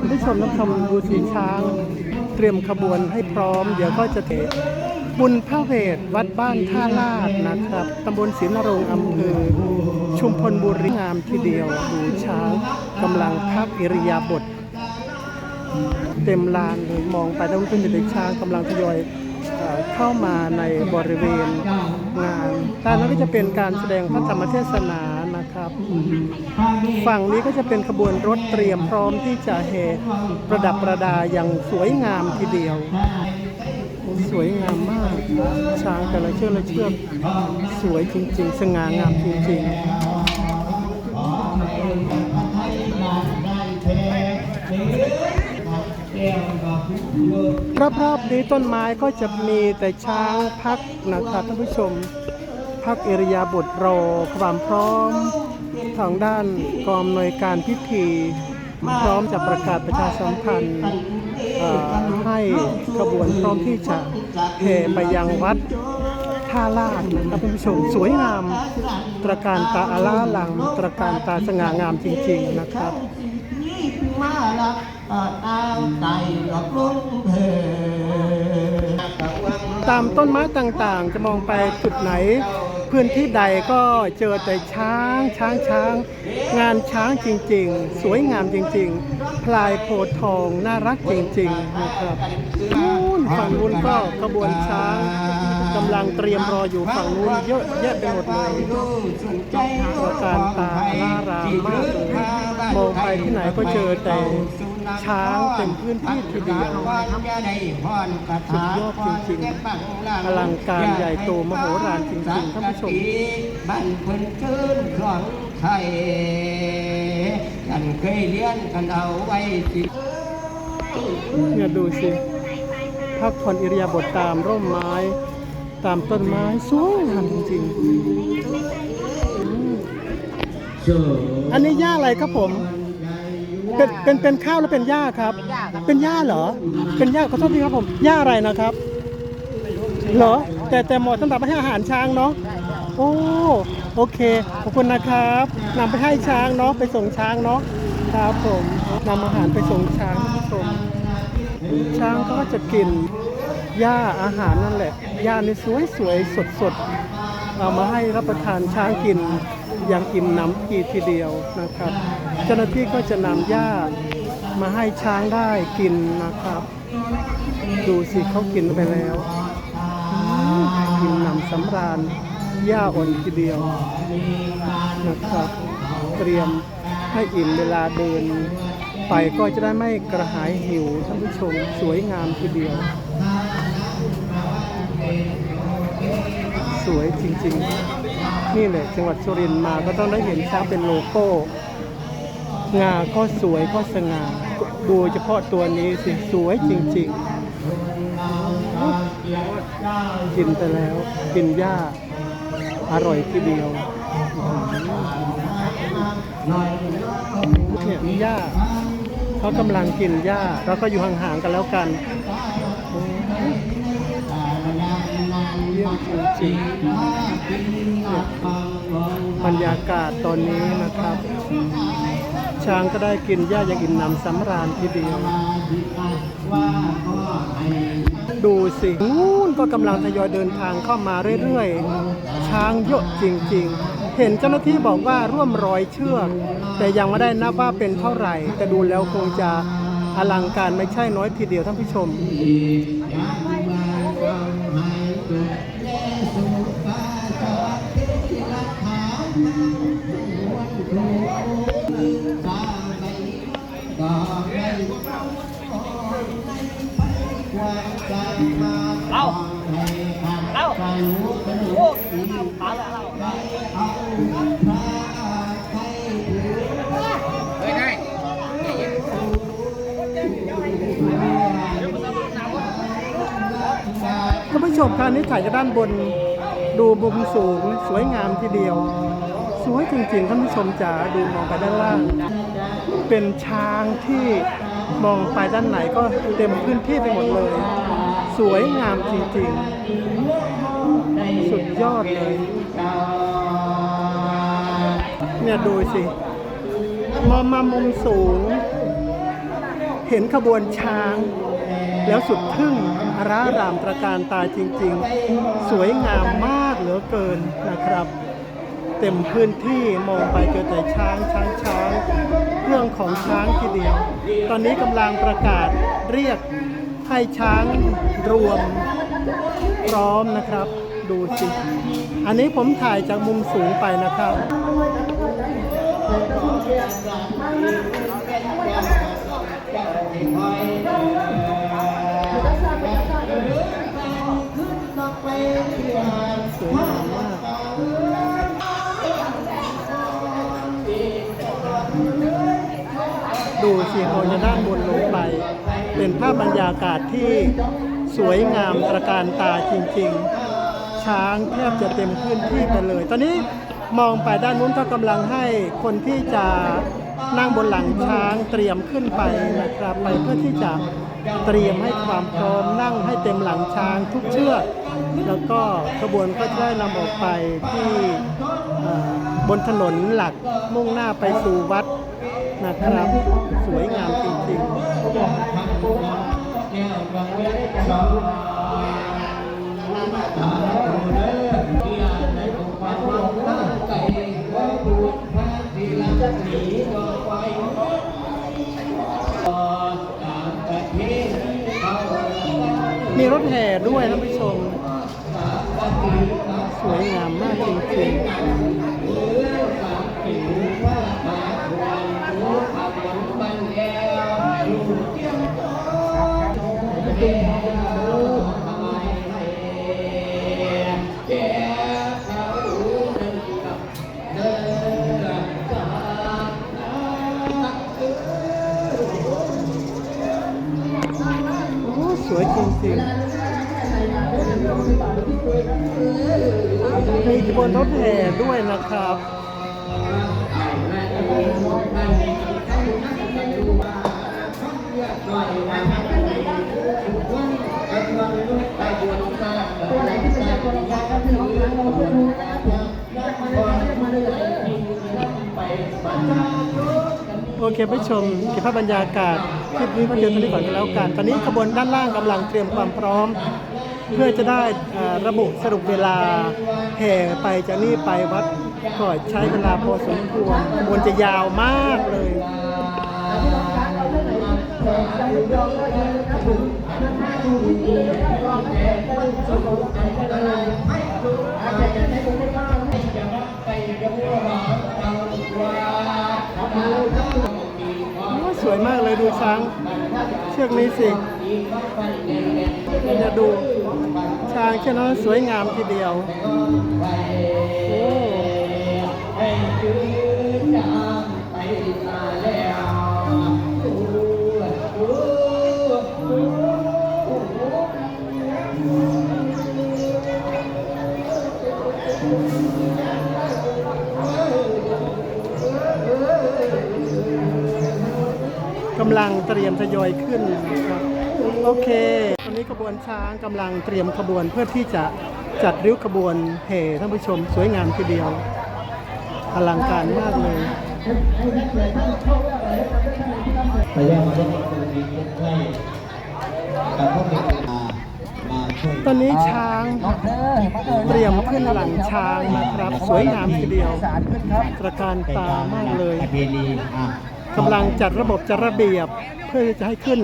คุณผู้ชมรับชมดูสีช้าง เตรียมขบวนให้พร้อม เดี๋ยวก็จะเทบุญพระเวทวัดบ้านท่าลาดนะครับตำบลศรีนรงค์อำเภอชุมพลบุรีงามทีเดียวดูช้างกำลังพักอิริยาบถเต็มลานเลยมองไปแล้วเป็นเด็กช้างกำลังทยอยเอเข้ามาในบริเวณงานด้านนั้นก็จะเป็นการแสดงพระธรรมเทศนา ครับฝั่งนี้ก็จะเป็นขบวนรถเตรียมพร้อมที่จะเฮประดับประดาอย่างสวยงามทีเดียว สวยงามมาก ช้างแต่ละเชือกละเชือกสวยจริง ๆ สง่างามจริงๆรอบๆนี้ต้นไม้ก็จะมีแต่ช้างพักนะครับท่านผู้ชม พักเอริยาบทรอความพร้อม ทางด้านกองอำนวยการพิธี พร้อมจะประกาศประชาสัมพันธ์ให้ขบวนพร้อมที่จะแห่ไปยังวัดท่าลาดนะครับท่านผู้ชมสวยงาม ตระการตาอาล่าหลัง ตระการตาสง่างามจริง ๆนะครับมาละตามใจหลอกลงเพตามต้นไม้ต่างๆ จะมองไปจุดไหน พื้นที่ใดก็เจอแต่ช้างช้างช้าง งานช้างจริง ๆ สวยงามจริง ๆ พลายโพทองน่ารักจริง ๆ นะครับนู่นฝั่งนู้นก็ขบวนช้างกำลังเตรียมรออยู่ฝั่งนู้นเยอะแยะไปหมดเลยตระการตาล่ารามมากเลยมองไปที่ไหนก็เจอแต่ ช้างเต็มพื้นที่ทีเดียวสุดยอดจริงๆอลังการใหญ่โตมโหฬารจริงๆท่านผู้ชมบ้านเพิ่นชื่นของไทยกันเคยเลี้ยนกันเอาไว้สิเนี่ยดูสิพักผ่อนอิริยาบถตามร่มไม้ ตามต้นไม้สวยงามจริงๆอันนี้หญ้าอะไรครับผม เป็นเป็นเป็นข้าวแล้วเป็นหญ้าครับ เป็นหญ้าเหรอ เป็นหญ้าขอโทษทีครับผมหญ้าอะไรนะครับเหรอ แต่แต่เหมาะสำหรับให้อาหารช้างเนาะโอ้โอเคขอบคุณนะครับนำไปให้ช้างเนาะไปส่งช้างเนาะครับผมนำอาหารไปส่งช้างท่านผู้ชมช้างเขาก็จะกินหญ้าอาหารนั่นแหละหญ้านี่สวยสวยสดสดๆเอามาให้รับประทานช้างกินอย่างอิ่มหนำกีทีเดียวนะครับเจ้าหน้าที่ก็จะนำหญ้ามาให้ช้างได้กินนะครับ ดูสิเขากินไปแล้วกินหนำสำราญหญ้าอ่อนทีเดียวนะครับ เตรียมให้อิ่มเวลาเดิน ไปก็จะได้ไม่กระหายหิวท่านผู้ชมสวยงามทีเดียว สวยจริงๆ นี่แหละจังหวัดสุรินทร์มาก็ต้องได้เห็นช้างเป็นโลโก้ งาก็สวยก็สง่าดูเฉพาะตัวนี้สิสวยจริงๆ กินไปแล้ว กินหญ้า อร่อยทีเดียวเนี่ยหญ้าเขากำลังกินหญ้าเราก็อยู่ห่างๆกันแล้วกันเยี่ยมจริงๆบรรยากาศตอนนี้นะครับ ช้างก็ได้กินหญ้าอย่างอิ่มหนำสำราญทีเดียวดูสินู่นก็กำลังทยอยเดินทางเข้ามาเรื่อยๆ ช้างเยอะจริง ๆ เห็นเจ้าหน้าที่บอกว่าร่วมร้อยเชือก แต่ยังไม่ได้นับว่าเป็นเท่าไหร่ แต่ดูแล้วคงจะอลังการไม่ใช่น้อยทีเดียวท่านผู้ชม เราเราโอ้ตายแล้วเฮ้ยได้ท่านผู้ชมคราวนี้ถ่ายจากด้านบนดูมุมสูงสวยงามทีเดียว สวยจริงๆท่านผู้ชมจ๋าดูมองไปด้านล่าง เป็นช้างที่มองไปด้านไหนก็เต็มพื้นที่ไปหมดเลย สวยงามจริงๆ สุดยอดเลย เนี่ยดูสิ มองมามุมสูง เห็นขบวนช้าง แล้วสุดทึ่งร่ารามตระการตาจริงๆ สวยงามมากเหลือเกินนะครับ เต็มพื้นที่มองไปเจอแต่ช้างช้างช้างเรื่องของช้างทีเดียว ตอนนี้กำลังประกาศเรียก ให้ช้างรวมพร้อมนะครับ ดูสิ อันนี้ผมถ่ายจากมุมสูงไปนะครับ สวยงามมากดูสิโอจะด้านบนลงไป เป็นภาพบรรยากาศที่สวยงามตระการตาจริงๆ ช้างแทบจะเต็มพื้นที่ไปเลย ตอนนี้มองไปด้านนู้นก็กำลังให้คนที่จะนั่งบนหลังช้างเตรียมขึ้นไปนะครับไปเพื่อที่จะเตรียมให้ความพร้อมนั่งให้เต็มหลังช้างทุกเชือกแล้วก็ขบวนก็จะได้นำออกไปที่บนถนนหลักมุ่งหน้าไปสู่วัดนะครับ สวยงามจริงๆ มีรถแห่ด้วยท่านผู้ชม สวยงามมากจริงๆ สวยจริงๆมีขบวนรถแห่ด้วยนะครับ โอเคผู้ชมเก็บภาพบรรยากาศคลิปนี้ก็เดียวท่านก่อนก็แล้วกัน ตอนนี้ขบวนด้านล่างกำลังเตรียมความพร้อม เพื่อจะได้ระบุสรุปเวลาแห่ไปจากนี่ไปวัดก็ใช้เวลาพอสมควรขบวนจะยาวมากเลยโอ้ วยมากเลยดูช้าง เชือกนี้สิจะดูช้างเชือกนั้นสวยงามทีเดียวโอ้ กำลังเตรียมทยอยขึ้นนะครับโอเค ตอนนี้ขบวนช้างกำลังเตรียมขบวนเพื่อที่จะจัดริ้วขบวนแห่ท่านผู้ชมสวยงามทีเดียว อลังการมากเลยพยายามมาลดความดีใกล้กับพวกเด็กมาตอนนี้ช้างเตรียมขึ้นหลังช้างนะครับ สวยงามทีเดียวตระการตามากเลย กำลังจัดระบบจัดระเบียบเพื่อที่จะให้ขึ้น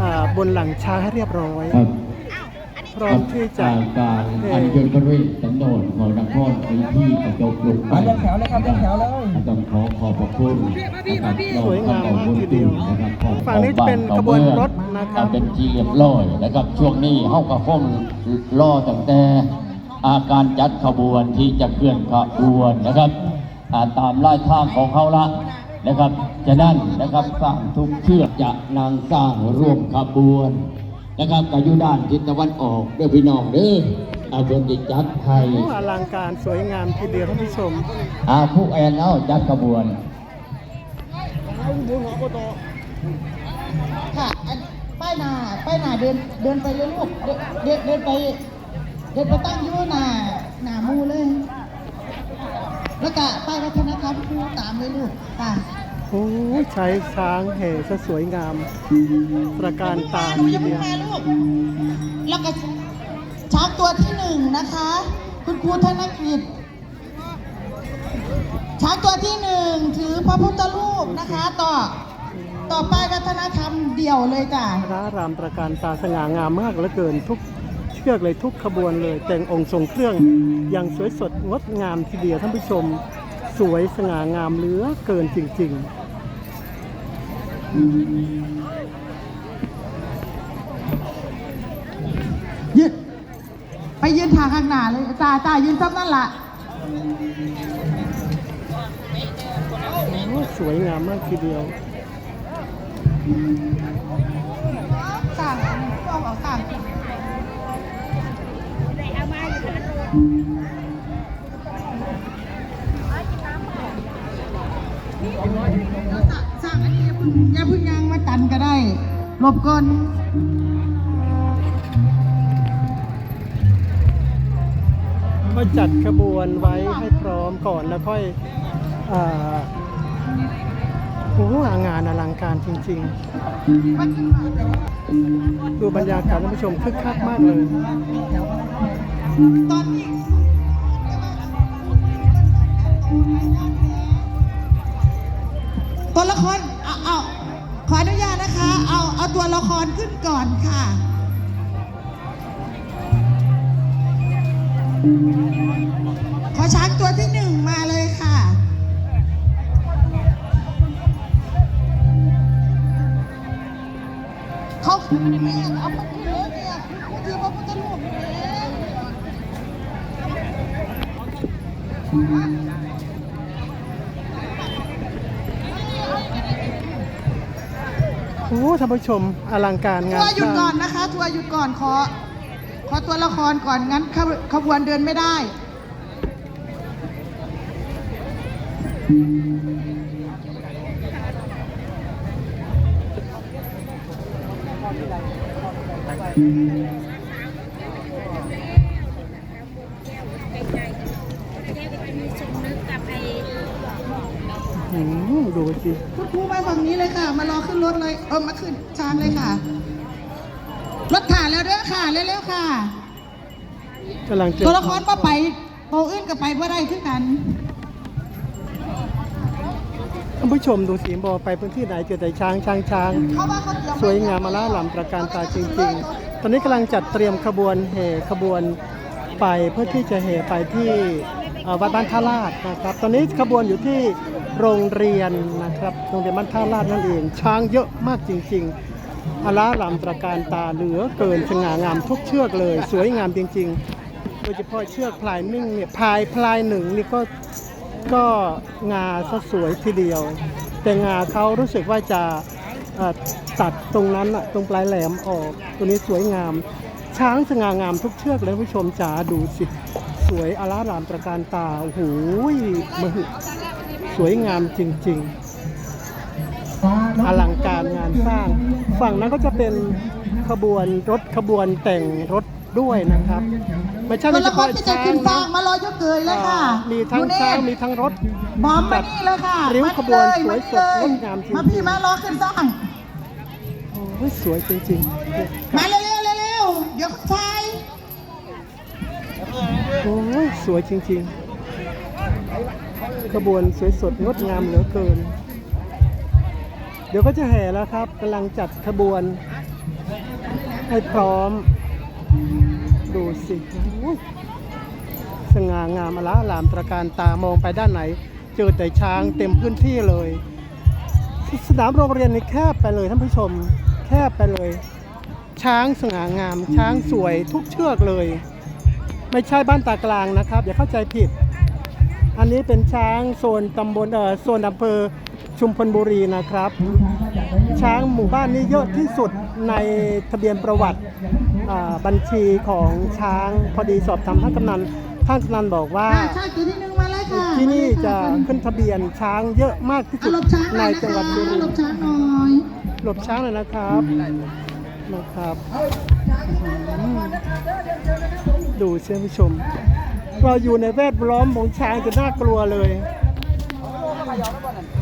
อ่าบนหลังช้างให้เรียบร้อยครับพร้อมที่จะการการอัญเชิญพระเวทสันโดษของนครในที่ประจบลงไปเรียงแถวเลยครับเรียงแถวเลยต้องขอขอบพระคุณนะครับสวยงามมากทีเดียวนะครับของฝั่งนี้จะเป็นขบวนรถนะครับเป็นที่เรียบร้อยนะครับช่วงนี้เฮากับฟ้มรอตั้งแต่อาการจัดขบวนที่จะเคลื่อนขบวนนะครับอ่าตามลายทางของเขาละ นะครับจะนั่นนะครับสร้างทุกเชือกจะนางสร้างร่วมขบวนนะครับก็อยู่ด้านทิศตะวันออกเด้อพี่น้องเด้ออาเพิ่นสิจัดให้โอ้อลังการสวยงามทีเดียวท่านผู้ชมอาผู้แอนเอาจัดขบวนค่ะอันป้ายหนาป้ายหนาเดินเดินไปเลยลูกเดินเดินเดินไปเดินไปตั้งอยู่หนาหนามูเลย แล้วก็ป้ายวัฒนธรรมครูตามเลยลูกค่ะโอ้ยใช้ช้างแห่ซะสวยงาม ประการตาหนูทีจะเดีเพิ่งยวมาลูกแล้วก็ช้างตัวที่หนึ่งนะคะ คุณครูธนกิจช้างตัวที่หนึ่งถือพระพุทธรูปนะคะ ต่อต่อไปวัฒนธรรมเดี่ยวเลยจ้ะพระรามประการตาสง่างามมากเหลือเกินทุกเชือกเลยทุกขบวนเลย แต่งองค์ทรงเครื่องอย่างสวยสดงดงามทีเดียวท่านผู้ชม สวยสง่างามเหลือเกินจริงยืนไปยืนทางข้างหน้าเลยจ้าจ้ายืนซ้ำนั่นละๆโอ้สวยงามมากทีเดียว สั่งอันนี้อย่าเพึ่งอย่าเพึ่งยางมาจันก็ได้หลบก่อน ก็จัดขบวนไว้ให้พร้อมก่อนแล้วค่อยอา โอ้งานอลังการจริงๆ ดูบรรยากาศท่านผู้ชมคึกคักมากเลย ตอนนี้ตัวละคร เอาเอาขออนุญาตนะคะ เอา เอาตัวละครขึ้นก่อนค่ะขอช้างตัวที่หนึ่งมาเลยค่ะ โอ้ท่านผู้ชมอลังการงาทันวร์หยุดสก่ร้าองนนะคะ ทัวร์หยุดก่อนขอ ขอตัวละครก่อนงั้นขบขบวนเดินไม่ได้อืม ดูสิคุณครูมาฝั่งนี้เลยค่ะ มารอขึ้นรถเลยเออมาขึ้นช้างเลยค่ะ รถขาแล้วเด้อค่ะเร็วๆค่ะกำลังเจอตัวละครก็ไปโตอื่นก็ไปว่าได้ขึ้นกัน ท่านผู้ชมดูสีบอไปพื้นที่ไหนเจอแต่ช้างช้างช้าง สวยงามมาล่าหลำตระการตาจริง ๆ ตอนนี้กำลังจัดเตรียมขบวนแห่ขบวนไปเพื่อที่จะแห่ไปที่วัดบ้านท่าลาดนะครับ ตอนนี้ขบวนอยู่ที่โรงเรียนนะครับโรงเรียนบ้านท่าลาดนั่นเอง ช้างเยอะมากจริง ๆอาล่าหลำตระการตาเหลือเกินสง่างามทุกเชือกเลย สวยงามจริงๆ โดยเฉพาะเชือกพลายนึ่งเนี่ยพลายพลายหนึ่งนี่ก็ ก็งาซะสวยทีเดียว แต่งาเขารู้สึกว่าจะตัดตรงนั้นอะตรงปลายแหลมออก ตัวนี้สวยงาม ช้างสง่างามทุกเชือกเลยผู้ชมจ๋าดูสิสวยอลารามตระการตาโอ้โหมหึสวยงามจริง ๆ อลังการงานสร้าง ฝั่งนั้นก็จะเป็นขบวนรถขบวนแต่งรถ ด้วยนะครับ ไม่ใช่ตัวไม่เฉละครพาะที่จะช้างขึ้นสร้านะงมารอยกเกยเลยค่ะมีทั้งดูนี่ช้างมีทั้งรถบอมมานี่เลยค่ะริ้วขบวนสวยสดมานี่เลยงดงามจริงๆ มาพี่มารอขึ้นสร้าง โอ้ยสวยจริงๆมาเร็วๆเร็วๆเดี๋ยวไฟโอ้ยสวยจริงๆขบวนสวยสดงดงามเหลือเกิน เดี๋ยวก็จะแห่แล้วครับกำลังจัดขบวน ให้พร้อม ดูสิโอ้ยสง่างามอลาลามตระการตามองไปด้านไหน เจอแต่ช้างเต็มพื้นที่เลย สนามโรงเรียนนี่แคบไปเลยท่านผู้ชม แคบไปเลย ช้างสง่างาม ช้างสวยทุกเชือกเลย ไม่ใช่บ้านตากลางนะครับ อย่าเข้าใจผิด อันนี้เป็นช้างโซนตำบลเอ่อโซนอำเภอชุมพลบุรีนะครับ ช้างหมู่บ้านนี้เยอะที่สุดในทะเบียนประวัติอ่าบัญชีของช้างพอดีสอบถามท่านกำนันท่านกำนันบอกว่าอ่าช่างตัวที่หนึ่งมาเลยค่ะที่นี่จะมาเลยค่ขึ้นทะเบียนช้างเยอะมากที่อะสุดหลบช้างหในน่อยนะจังหคะวัดบุรีหลบช้างหน่อยหลบช้างเลยนะครับนะครับอืมดูเชื่อผู้ชม เราอยู่ในแวดล้อมของช้างจะน่ากลัวเลยเ